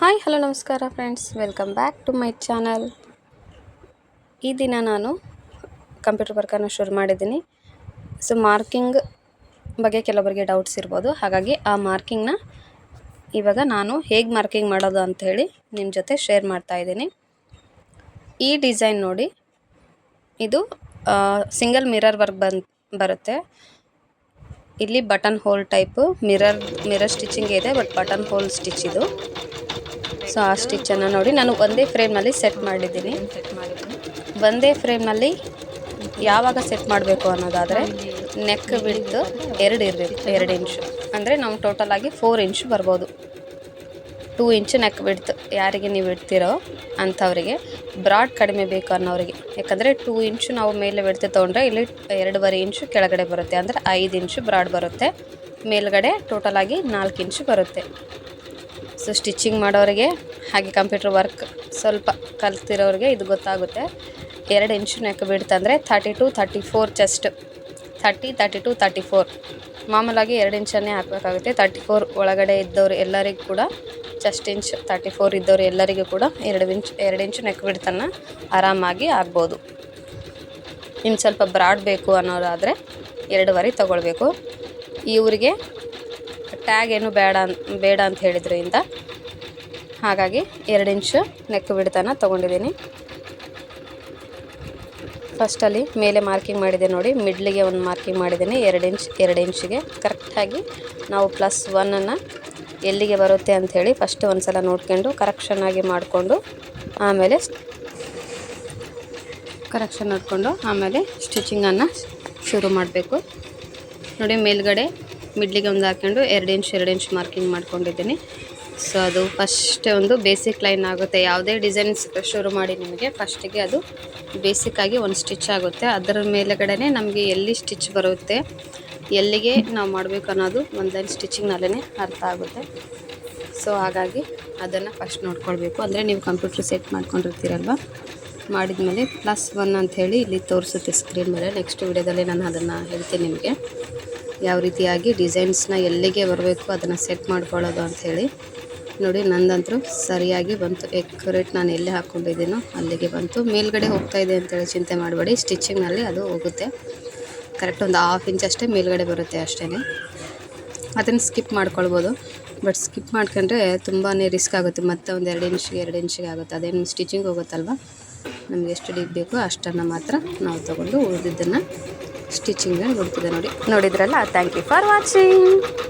Hi, hello, ನಮಸ್ಕಾರ friends welcome back to my channel ಈ ದಿನ ನಾನು ಕಂಪ್ಯೂಟರ್ ವರ್ಕನ್ನು ಶುರು ಮಾಡಿದ್ದೀನಿ. ಸೊ ಮಾರ್ಕಿಂಗ್ ಬಗ್ಗೆ ಕೆಲವರಿಗೆ ಡೌಟ್ಸ್ ಇರ್ಬೋದು. ಹಾಗಾಗಿ ಆ ಮಾರ್ಕಿಂಗ್ನ ಇವಾಗ ನಾನು ಹೇಗೆ ಮಾರ್ಕಿಂಗ್ ಮಾಡೋದು ಅಂಥೇಳಿ ನಿಮ್ಮ ಜೊತೆ ಶೇರ್ ಮಾಡ್ತಾ ಇದ್ದೀನಿ. ಈ ಡಿಸೈನ್ ನೋಡಿ, ಇದು ಸಿಂಗಲ್ ಮಿರರ್ ವರ್ಕ್ ಬಂದು, ಬರುತ್ತೆ. ಇಲ್ಲಿ button hole type mirror mirror stitching ಇದೆ ಬಟ್ ಬಟನ್ ಹೋಲ್ ಸ್ಟಿಚ್ ಇದು. ಸೊ ಆ ಸ್ಟಿಚ್ಚನ್ನು ನೋಡಿ ನಾನು ಒಂದೇ ಫ್ರೇಮ್ನಲ್ಲಿ ಸೆಟ್ ಮಾಡಿದ್ದೀನಿ. ಒಂದೇ ಫ್ರೇಮ್ನಲ್ಲಿ ಯಾವಾಗ ಸೆಟ್ ಮಾಡಬೇಕು ಅನ್ನೋದಾದರೆ ನೆಕ್ ಬಿಡ್ತು ಎರಡು ಇರಬೇಕು, ಎರಡು ಇಂಚು ಅಂದರೆ ನಾವು ಟೋಟಲಾಗಿ ಫೋರ್ ಇಂಚು ಬರ್ಬೋದು. ಟೂ ಇಂಚು ನೆಕ್ ಬಿಡ್ತು ಯಾರಿಗೆ ನೀವು ಇಡ್ತಿರೋ ಅಂಥವ್ರಿಗೆ ಬ್ರಾಡ್ ಕಡಿಮೆ ಬೇಕು ಅನ್ನೋರಿಗೆ ಯಾಕಂದರೆ ಟೂ ಇಂಚು ನಾವು ಮೇಲೆ ಬಿಡ್ತು ತೊಗೊಂಡ್ರೆ ಇಲ್ಲಿ ಎರಡೂವರೆ ಇಂಚು ಕೆಳಗಡೆ ಬರುತ್ತೆ. ಅಂದರೆ ಐದು ಇಂಚು ಬ್ರಾಡ್ ಬರುತ್ತೆ. ಮೇಲ್ಗಡೆ ಟೋಟಲಾಗಿ ನಾಲ್ಕು ಇಂಚು ಬರುತ್ತೆ. ಸೊ ಸ್ಟಿಚಿಂಗ್ ಮಾಡೋರಿಗೆ ಹಾಗೆ ಕಂಪ್ಯೂಟರ್ ವರ್ಕ್ ಸ್ವಲ್ಪ ಕಲ್ತಿರೋರಿಗೆ ಇದು ಗೊತ್ತಾಗುತ್ತೆ. ಎರಡು ಇಂಚು neck ಬಿಡ್ತಂದರೆ thirty two thirty four chest thirty thirty two thirty four ಮಾಮೂಲಾಗಿ ಎರಡು ಇಂಚನ್ನೇ ಹಾಕಬೇಕಾಗುತ್ತೆ. ತರ್ಟಿ ಫೋರ್ ಒಳಗಡೆ ಇದ್ದವರು ಎಲ್ಲರಿಗೂ ಕೂಡ ಚೆಸ್ಟ್ ಇಂಚ್ ತರ್ಟಿ ಫೋರ್ ಇದ್ದವರು ಎಲ್ಲರಿಗೂ ಕೂಡ ಎರಡು ಇಂಚ್ ಎರಡು ಇಂಚು ನೆಕ್ ಬಿಡ್ತನ್ನು ಆರಾಮಾಗಿ ಆಗ್ಬೋದು. ಇನ್ನು ಸ್ವಲ್ಪ ಬ್ರಾಡ್ ಬೇಕು ಅನ್ನೋದಾದರೆ ಎರಡುವರೆ ತೊಗೊಳ್ಬೇಕು. ಇವರಿಗೆ ಟ್ಯಾಗ್ ಏನು ಬೇಡ ಬೇಡ ಅಂತ ಹೇಳಿದ್ರಿಂದ ಹಾಗಾಗಿ ಎರಡು ಇಂಚು ನೆಕ್ ಬಿಡ್ತಾನ ತೊಗೊಂಡಿದ್ದೀನಿ. ಫಸ್ಟಲ್ಲಿ ಮೇಲೆ ಮಾರ್ಕಿಂಗ್ ಮಾಡಿದೆ ನೋಡಿ ಮಿಡ್ಲಿಗೆ ಒಂದು ಮಾರ್ಕಿಂಗ್ ಮಾಡಿದ್ದೀನಿ, ಎರಡು ಇಂಚ್ ಎರಡು ಇಂಚಿಗೆ ಕರೆಕ್ಟಾಗಿ ನಾವು ಪ್ಲಸ್ ಒನ್ನನ್ನು ಎಲ್ಲಿಗೆ ಬರುತ್ತೆ ಅಂಥೇಳಿ ಫಸ್ಟ್ ಒಂದು ಸಲ ನೋಡ್ಕೊಂಡು ಕರೆಕ್ಷನ್ನಾಗಿ ಮಾಡಿಕೊಂಡು ಆಮೇಲೆ ಕರೆಕ್ಷನ್ ನೋಡಿಕೊಂಡು ಆಮೇಲೆ ಸ್ಟಿಚಿಂಗನ್ನು ಶುರು ಮಾಡಬೇಕು. ನೋಡಿ ಮೇಲ್ಗಡೆ ಮಿಡ್ಲಿಗೆ ಒಂದು ಹಾಕ್ಕೊಂಡು ಎರಡು ಇಂಚ್ ಎರಡು ಇಂಚ್ ಮಾರ್ಕಿಂಗ್ ಮಾಡ್ಕೊಂಡಿದ್ದೀನಿ. ಸೊ ಅದು ಫಸ್ಟ್ ಒಂದು ಬೇಸಿಕ್ ಲೈನ್ ಆಗುತ್ತೆ. ಯಾವುದೇ ಡಿಸೈನ್ಸ್ ಶುರು ಮಾಡಿ ನಿಮಗೆ ಫಸ್ಟಿಗೆ ಅದು ಬೇಸಿಕ್ಕಾಗಿ ಒಂದು ಸ್ಟಿಚ್ ಆಗುತ್ತೆ. ಅದರ ಮೇಲುಗಡೆ ನಮಗೆ ಎಲ್ಲಿ ಸ್ಟಿಚ್ ಬರುತ್ತೆ, ಎಲ್ಲಿಗೆ ನಾವು ಮಾಡಬೇಕು ಅನ್ನೋದು ಒಂದು ಲೈನ್ ಸ್ಟಿಚಿಂಗ್ನಲ್ಲೇ ಅರ್ಥ ಆಗುತ್ತೆ. ಸೊ ಹಾಗಾಗಿ ಅದನ್ನು ಫಸ್ಟ್ ನೋಡ್ಕೊಳ್ಬೇಕು. ಅಂದರೆ ನೀವು ಕಂಪ್ಯೂಟ್ರ್ ಸೆಟ್ ಮಾಡ್ಕೊಂಡಿರ್ತೀರಲ್ವ? ಮಾಡಿದ ಮೇಲೆ ಪ್ಲಸ್ ಒನ್ ಅಂಥೇಳಿ ಇಲ್ಲಿ ತೋರಿಸುತ್ತೆ ಸ್ಕ್ರೀನ್ ಮೇಲೆ. ನೆಕ್ಸ್ಟ್ ವಿಡಿಯೋದಲ್ಲಿ ನಾನು ಅದನ್ನು ಹೇಳ್ತೀನಿ ನಿಮಗೆ. ಯಾವ ರೀತಿಯಾಗಿ ಡಿಸೈನ್ಸ್ನ ಎಲ್ಲಿಗೆ ಬರಬೇಕು ಅದನ್ನು ಸೆಟ್ ಮಾಡ್ಕೊಳ್ಳೋದು ಅಂಥೇಳಿ. ನೋಡಿ, ನಂದಂತರೂ ಸರಿಯಾಗಿ ಬಂತು. ಎಕ್ಯುರೇಟ್ ನಾನು ಎಲ್ಲಿ ಹಾಕ್ಕೊಂಡಿದ್ದೀನೋ ಅಲ್ಲಿಗೆ ಬಂತು. ಮೇಲ್ಗಡೆ ಹೋಗ್ತಾ ಇದೆ ಅಂತೇಳಿ ಚಿಂತೆ ಮಾಡಬೇಡಿ. ಸ್ಟಿಚ್ಚಿಂಗ್ನಲ್ಲಿ ಅದು ಹೋಗುತ್ತೆ. ಕರೆಕ್ಟ್ ಒಂದು ಹಾಫ್ ಇಂಚ್ ಅಷ್ಟೇ ಮೇಲ್ಗಡೆ ಬರುತ್ತೆ ಅಷ್ಟೇ ಅದನ್ನು ಸ್ಕಿಪ್ ಮಾಡ್ಕೊಳ್ಬೋದು. ಬಟ್ ಸ್ಕಿಪ್ ಮಾಡ್ಕೊಂಡ್ರೆ ತುಂಬಾ ರಿಸ್ಕ್ ಆಗುತ್ತೆ. ಮತ್ತೆ ಒಂದು ಎರಡು ಇಂಚಿಗೆ ಎರಡು ಇಂಚಿಗೆ ಆಗುತ್ತೆ. ಅದೇನು ಸ್ಟಿಚಿಂಗ್ ಹೋಗುತ್ತಲ್ವ? ನಮಗೆ ಎಷ್ಟು ಡೀಪ್ ಬೇಕೋ ಅಷ್ಟನ್ನು ಮಾತ್ರ ನಾವು ತೊಗೊಂಡು ಉಳಿದಿದ್ದನ್ನು ಸ್ಟಿಚಿಂಗ್ ಬಿಡ್ತಿದೆ ನೋಡಿ. ನೋಡಿದ್ರಲ್ಲ ಥ್ಯಾಂಕ್ ಯು ಫಾರ್ ವಾಚಿಂಗ್